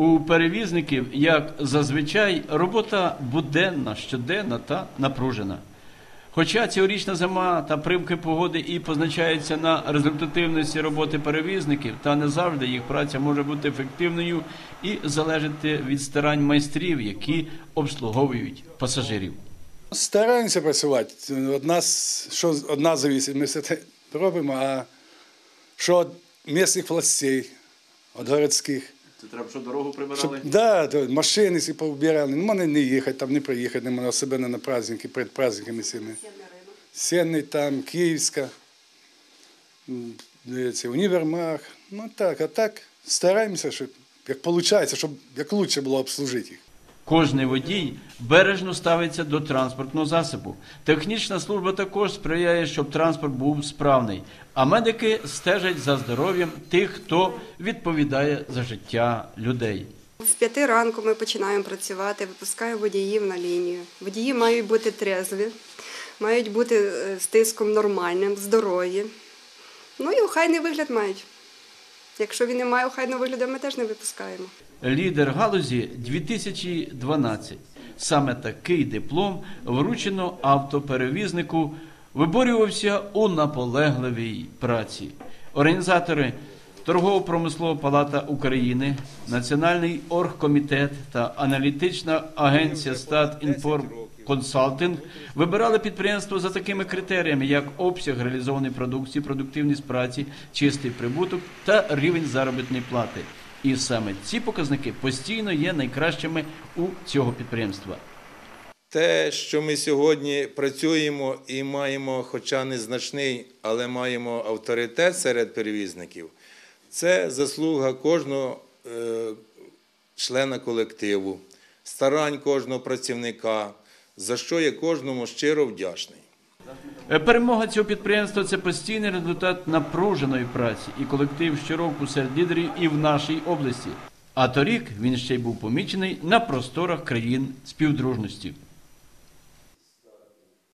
У перевізників, як зазвичай, робота буденна, щоденна та напружена. Хоча цьогорічна зима та примки погоди і позначаються на результативності роботи перевізників, та не завжди їх праця може бути ефективною і залежати від старань майстрів, які обслуговують пасажирів. Стараємося працювати. Од нас, що од нас залежить, ми все це робимо, а що від місцевих властей, від городських. Це треба, що дорогу Щоб, да, то машини всі повбирали, Ну, мене не їхати, там не приїхати, не мене, особливо на праздники, перед праздниками сіни. Сенний там, Київська, м, універмаг. Ну так, а так стараємося, щоб як виходить, щоб як краще було обслужити їх. Кожний водій бережно ставиться до транспортного засобу. Технічна служба також сприяє, щоб транспорт був справний. А медики стежать за здоров'ям тих, хто відповідає за життя людей. В п'яти ранку ми починаємо працювати, випускаємо водіїв на лінію. Водії мають бути трезві, мають бути е, з тиском нормальним, здорові. Ну і охайний вигляд мають. Якщо він не має охайного вигляду, ми теж не випускаємо. Лідер галузі 2012. Саме такий диплом вручено автоперевізнику, виборювався у наполегливій праці. Організатори Торгово-промислова палата України, Національний оргкомітет та аналітична агенція Статінформ Консалтинг вибирали підприємство за такими критеріями, як обсяг реалізованої продукції, продуктивність праці, чистий прибуток та рівень заробітної плати. І саме ці показники постійно є найкращими у цього підприємства. Те, що ми сьогодні працюємо і маємо, хоча незначний, але маємо авторитет серед перевізників, це заслуга кожного е, члена колективу, старань кожного працівника, за що я кожному щиро вдячний. Е, Перемога цього підприємства це постійний результат напруженої праці і колектив щороку серед лідерів і в нашій області. А торік він ще й був помічений на просторах країн співдружності.